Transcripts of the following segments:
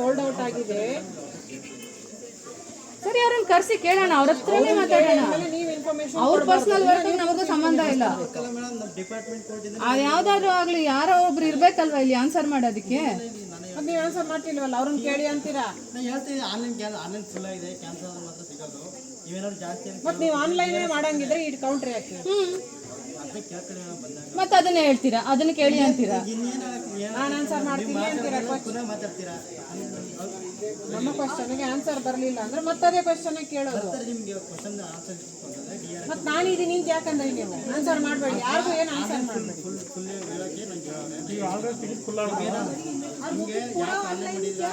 Sold out ಆಗಿದೆ. ಸರಿ ಅವ್ರನ್ನ ಕರೆಸಿ ಕೇಳೋಣ ಅವ್ರ ಹತ್ರನೇ ಮಾತಾಡೋಣ. ಅವ್ರ ಪರ್ಸನಲ್ ವರ್ಕ್ ನಮಗೂ ಸಂಬಂಧ ಇಲ್ಲ. ಅದು ಯಾವ್ದಾದ್ರು ಆಗ್ಲಿ ಯಾರೋ ಒಬ್ರು ಇರ್ಬೇಕಲ್ವಾ ಇಲ್ಲಿ ಆನ್ಸರ್ ಮಾಡೋದಕ್ಕೆ? ನೀವು ಆನ್ಸರ್ ಮಾಡ್ತಿಲ್ವಲ್ಲ ಅವ್ರನ್ನ ಕೇಳಿ ಅಂತೀರಾ? ಹೇಳ್ತೀನಿ ಆನ್ಲೈನ್ ಆನ್ಲೈನ್ ಫುಲ್ ಆಗಿದೆ ಕ್ಯಾನ್ಸಲ್ ಮಾತ್ರ ಸಿಗೋದು. ನೀವೇನಾದ್ರು ಜಾಸ್ತಿ ಮತ್ತೆ ನೀವು ಆನ್ಲೈನೇ ಮಾಡಂಗಿದ್ರೆ ಈ ಕೌಂಟ್ರಿ ಹಾಕಿ ಹ್ಮ್ ಅದನ್ನ ಕೇಳ್ಕೊಳ್ಳಿ ಮೇಡಮ್ ಬಂದಾಗ ಮತ್ತೆ ಅದನ್ನ ಹೇಳ್ತೀರಾ ಅದನ್ನ ಕೇಳಿ ಅಂತೀರಾ ಇನ್ನೇನು ನಾನು ಆನ್ಸರ್ ಮಾಡ್ತೀನಿ ಅಂತೀರಾ ಪುನಃ ಮಾತಾಡ್ತೀರಾ ನಮ್ಮ ಕ್ವಶನ್ಗೆ ಆನ್ಸರ್ ಬರಲಿಲ್ಲ ಅಂದ್ರೆ ಮತ್ತದೇ ಕ್ವಶನ್ ಕೇಳೋದು ಸರ್ ನಿಮಗೆ ಕ್ವಶನ್ ಆನ್ಸರ್ ಅಂತಂದ್ರೆ ಡಿ ಆರ್ ಮತ್ತೆ ನಾನು ಇದೀನಿ ಅಂತ ಯಾಕಂದ್ರೆ ನೀವು ಆನ್ಸರ್ ಮಾಡಬೇಡಿ ಯಾರಿಗೂ ಏನು ಆನ್ಸರ್ ಮಾಡಬೇಡಿ ಫುಲ್ ಫುಲ್ ಹೇಳೋಕ್ಕೆ ನಂಗೆ ನಿಮಗೆ ಯಾಕೆ ಆನ್ಲೈನ್ ಮಾಡಿಲ್ಲ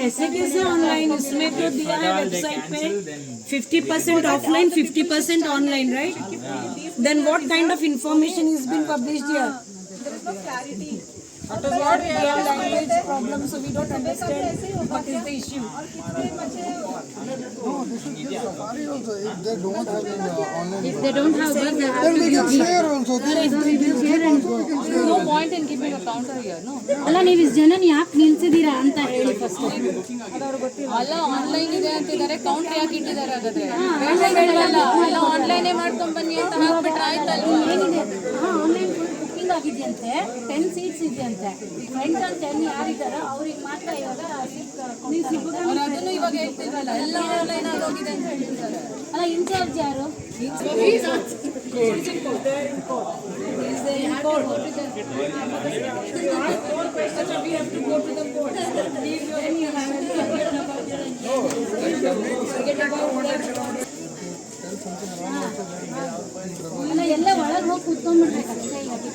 ऐसे कैसे ऑनलाइन इसमें तो दिया है वेबसाइट पे 50% offline, 50% online, right? Then what kind of information is being published here? There is no clarity. we we are have language problem so we don't understand what is the issue If they don't have an uh, online, If they don't have work, they have then we can share also. no point in keeping a counter here, no? ಅಲ್ಲ ನೀವು ಇಷ್ಟು ಜನ ಯಾಕೆ ನಿಲ್ಸಿದೀರಾ ಅಂತ ಹೇಳಿ first ಅಲ್ಲ online ಇದೆ ಅಂತಿದ್ದಾರೆ ಕೌಂಟರ್ ಯಾಕೆ ಇಟ್ಟಿದ್ದಾರೆ ಹಾಗಾದ್ರೆ ಬೇಡ ಬೇಡವಲ್ಲ ಎಲ್ಲ ಆನ್ಲೈನೇ ಮಾಡ್ಕೊಂಡ್ ಬನ್ನಿ ಅಂತ ಹಾಕ್ಬಿಟ್ರೆ ಆಯ್ತಲ್ವಾ ಹಾ ಆನ್ಲೈನ್ ಬುಕ್ಕಿಂಗ್ ಆಗಿದೆಯಂತೆ ಟೆನ್ ಸೀಟ್ಸ್ ಇದೆಯಂತೆ. ಫ್ರೆಂಡ್ಸ್ ಅಂತ ಟೆನ್ ಯಾರಿದ್ದಾರೋ ಅವ್ರಿಗೆ ಮಾತ್ರ ಇವಾಗ seat ಕೊಡ್ತಾರೆ. ಅವ್ರು ಅದನ್ನು ಇವಾಗ ಹೇಳ್ತಿಲ್ವಲ್ಲ? ಎಲ್ಲ ಆನ್ಲೈನ್ ಆಗೋಗಿದೆ ಅಂತ ಹೇಳ್ತಿದ್ದಾರೆ. ಅಲ್ಲ ಇನ್ಚಾರ್ಜ್ ಯಾರು? ಎಲ್ಲ ಒಳಗೆ ಹೋಗಿ ಕೂತ್ಕೊಂಡ್ಬಿಡ್ಬೇಕು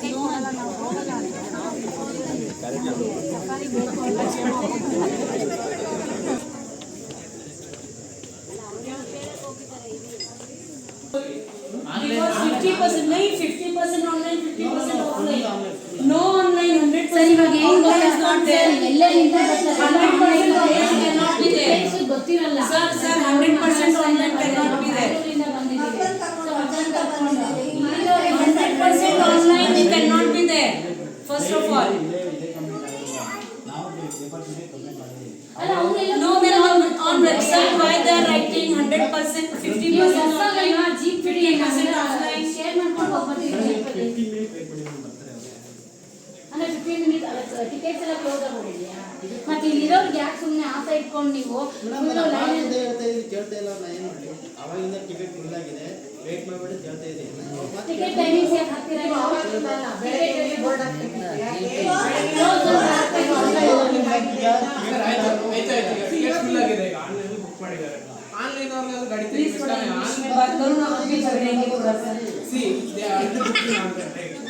ಅಷ್ಟೇ ಈಗ ಟಿಕೆಟ್ ಕೊಡಲ್ಲ ನಾವು ಹೋಗಲ್ಲ ಅಂತ. फिफ्टी परसेंट नहीं fifty percent online fifty percent offline no online hundred sir ಇವಾಗ ಏನ್ ಗೊತ್ತಾ is not there. ಸರ್, ಎಲ್ಲೆಲ್ಲಿಂದ ಬರ್ತಾರೆ? no then on on website why they are writing 100 percent 50 ನೀವು percent online ಹೊಸದಲ್ಲ, ಜೀಪ್ ಬಿಡಿ 50% offline. ಶೇರ್ ಮಾಡ್ಕೊಂಡು ಹೋಗ್ಬರ್ತೀವಿ ಅಂದ್ರೆ fifteen minute tickets ಎಲ್ಲ close ಆಗ್ಬಿಟ್ಟಿದ್ಯಾ ಮತ್ತೆ ಇಲ್ಲಿರೋರ್ಗೆ ಯಾಕೆ ಸುಮ್ಮನೆ ಆಸೆ ಇಟ್ಕೊಂಡು ನೀವು full line ಅಲ್ಲಿ- ಹೇಳ್ತಾ ಇದ್ದೀನಿ ಕೇಳ್ತಾ ಇಲ್ಲ ನಾ ಏನು ಮಾಡಲಿ ಅವಾಗಿಂದ ಟಿಕೆಟ್ ಫುಲ್ ಆಗಿದೆ ವೇಟ್ ಮಾಡಿಬಿಟ್ಟು ಕೇಳ್ತಾ ಇದ್ದೀನಿ ಮತ್ತೆ ಟಿಕೆಟ್ ಟೈಮಿಂಗ್ಸ್ ಆನ್ಲೈನ್ ಅವ್ರನ್ನ ಗಾಡಿ see they are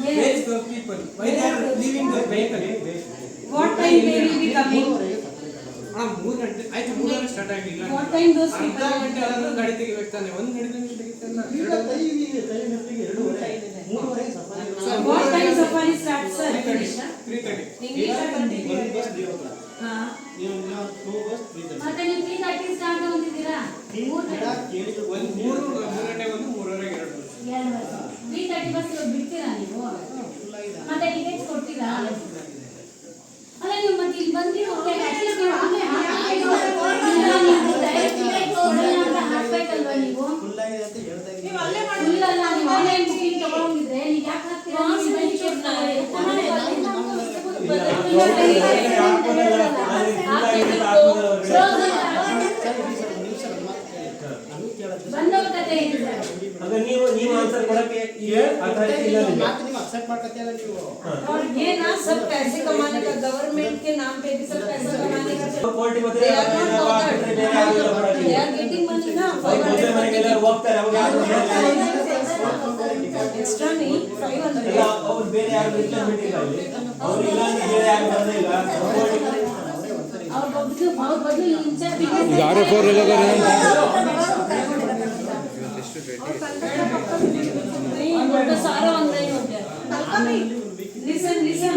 base those what time be coming ಆ ಮೂರು ಗಂಟೆ ಆಯ್ತು ಮೂರು ಗಂಟೆ ಸ್ಟಾರ್ಟ್ ಟೈಮ್ ದೋಸ್ ಪೀಪಲ್ ಗಾಡಿ ತೆಗಿಬೇಕು ಒಂದು ಗಂಟೆ ತೆಗಿತಾನೆ ಟೈಮ್ ಟೈಮ್ ಎರಡು ಗಂಟೆ what time safari starts sir? English ಮತ್ತೆ ನೀವು ತ್ರೀ ತರ್ಟಿ ಸ್ಟಾರ್ಟ್ ಅಂತಿದ್ದೀರಾ ಮೂರು ಮೂರು ಮೂರು ಒಂದು ಮೂರುವರೆಗೆ ನಮಗೆ ಕೇಳೋದು ಬಂದವ್ರ ಕತೆ ಏನಿದೆ ಅದೇ ನೀವು ನೀವು ಆನ್ಸರ್ ಕೊಡಕ್ಕೆ ಈಗ ಅಥಾರಿಟಿ ಇಲ್ಲ ನಿಮಗೆ ಮಾತು ನೀವು ಅಕ್ಸೆಪ್ಟ್ ಮಾಡ್ಕೊತಿಲ್ಲ ನೀವು और ये ना सब पैसे कमाने का गवर्नमेंट के नाम पे भी सब पैसा कमाने का चल- ಕೋರ್ಟಿಗೆ ಮತ್ತೆ They are not ಏನಾದ್ರು bothered. ಆಗ್ಬಿಟ್ರೆ ಬೇರೆ ಯಾರಿಗೂ ಕೊಡಕ್ಕೆ They are getting money na ಅವ್ರು ಮದುವೆ 500 ಮನೆಗೆಲ್ಲ ಹೋಗ್ತಾರೆ ಅವಾಗ ಯಾರು extra नहीं 500 ಇಲ್ಲ ಅವ್ರು ಬೇರೆ ಯಾರು ರಿಕ್ವೈರ್ಮೆಂಟ್ ಇಲ್ಲ ಇಲ್ಲಿ ಅವ್ರು ಇಲ್ಲ ಅಂದ್ರೆ ಬೇರೆ ಯಾರು ಬರೋದೇ ಇಲ್ಲ ಕೋರ್ಟಿಗೆ ಅವ್ರ ಬದಲು ಅವ್ರ ಬದಲು ಇನ್ಚಾರ್ಜ್ नहीं वो तो सारा ऑनलाइन हो गया listen listen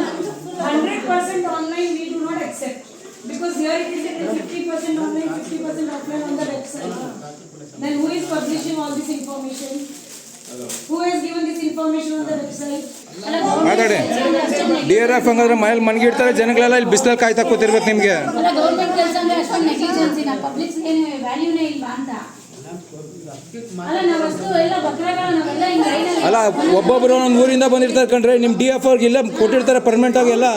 100% online we do not accept because here it is written 50% online 50% offline on the website then who is publishing all this information Who has given this information on the website? ಮಾತಾಡಿ. D R F ಹಂಗಾದ್ರೆ ಮನೇಲಿ ಮನ್ಗಿಡ್ತಾರೆ ಜನಗಳೆಲ್ಲ ಇಲ್ಲಿ ಬಿಸಿಲಲ್ಲಿ ಕಾಯ್ತಾ ಕೂತಿರ್ಬೇಕು ನಿಮಗೆ. ಅಲ್ಲ government ಕೆಲಸ ಅಂದ್ರೆ ಅಷ್ಟೊಂದು ನೆಗ್ಲಿಜೆನ್ಸಿನ ಪಬ್ಲಿಕ್ಸ್ ಏನು ವ್ಯಾಲ್ಯೂನೇ ಇಲ್ವಾ ಅಂತ. ಅಲ್ಲ ನಾವಷ್ಟು ಎಲ್ಲ ಬಕ್ರಗಳ ನಾವೆಲ್ಲ ಹಿಂಗ್ ಅಲ್ಲ ಒಬ್ಬೊಬ್ರು ಒಂದೊಂದು ಊರಿಂದ ಬಂದಿರ್ತಾರೆ ಕಂಡ್ರೆ ನಿಮ್ಮ ಡಿ ಎಫ್ ಅವ್ರಿಗೆ ಇಲ್ಲ ಕೊಟ್ಟಿರ್ತಾರೆ ಪರ್ಮನೆಂಟ್ ಆಗಿ ಎಲ್ಲ.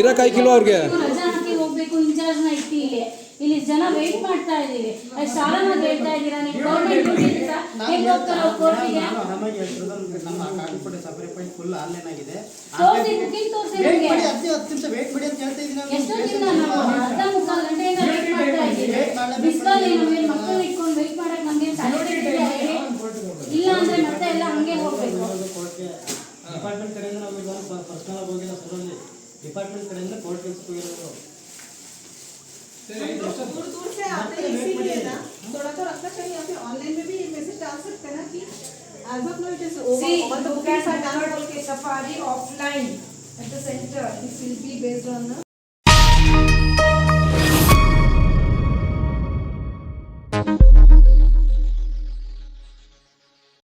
ಇರಕ್ಕೆ ಆಯ್ಕಿಲ್ವ ಅವ್ರಿಗೆ. ರಜಾ ಹೋಗ್ಬೇಕು ಇನ್ಚಾರ್ಜ್ನ ಇಟ್ಟು ಇಲ್ಲಿ ಇಲ್ಲಿ ಜನ ವೇಟ್ ಮಾಡ್ತಾ ಇದೀವಿ ಶಾಲಾನ ಹೇಳ್ತಾ ಇದ್ದೀರಾ ನೀವು? ಗೌರ್ಮೆಂಟ್ ಹೆಂಗ್ ಹೋಗ್ತಾರೆ ಕೋರ್ಟಿಗೆ ನಮಗೆ ಹೇಳ್ತಿರೋದು ನಮ್ಮ ಕಾಕಪುಟ್ಟ ಸಪರೇಟ್ ಪಾಯಿಂಟ್ ಫುಲ್ ಆನ್ಲೈನ್ ಆಗಿದೆ ತೋರಿಸಿ ಬುಕಿಂಗ್ ತೋರಿಸಿ ವೇಟ್ ನಮಗೆ. ಮಾಡಿ ಹತ್ತು ಹತ್ತು ನಿಮಿಷ ವೇಟ್ ಮಾಡಿ ಅಂತ ಹೇಳ್ತಾ ಇದ್ದೀನಿ ನಾನು. ಎಷ್ಟೊತ್ತಿಂದ ನಾವು ಅರ್ಧ ಮುಕ್ಕಾಲು ಗಂಟೆಯಿಂದ ವೇಟ್ ಮಾಡ್ತಾ ಇದ್ದೀವಿ ಬಿಸಿಲಲ್ಲಿ ನಮಗೆ ಮಕ್ಕಳು ಇಟ್ಕೊಂಡು ವೇಟ್ ಮಾಡಕ್ ನಮಗೆ ಇಲ್ಲ ಅಂದ್ರೆ ಮತ್ತೆ ಎಲ್ಲ ಹಂಗೆ ಹೋಗ್ಬೇಕು. ಕೋರ್ಟ್ಗೆ ಡಿಪಾರ್ಟ್ಮೆಂಟ್ ಕಡೆಯಿಂದ ನಾವು ಕೆಲಸ ಪರ್ಸನಲ್ ಹೋಗಿಲ್ಲ ಸರಲ್ಲಿ ಡಿಪಾರ್ಟ್ಮೆಂಟ್ ಕಡೆಯಿಂದ ಕೋರ್ಟ್ ಹೋಗಿರೋದು दूर दूर से आते हैं इसीलिए ना थोड़ा तो रखना चाहिए या फिर ऑनलाइन में भी ये मैसेज डाल सकते हैं ना कि as of now it is over See, all the you bookings can are done download Safari offline at the center. This will be based on the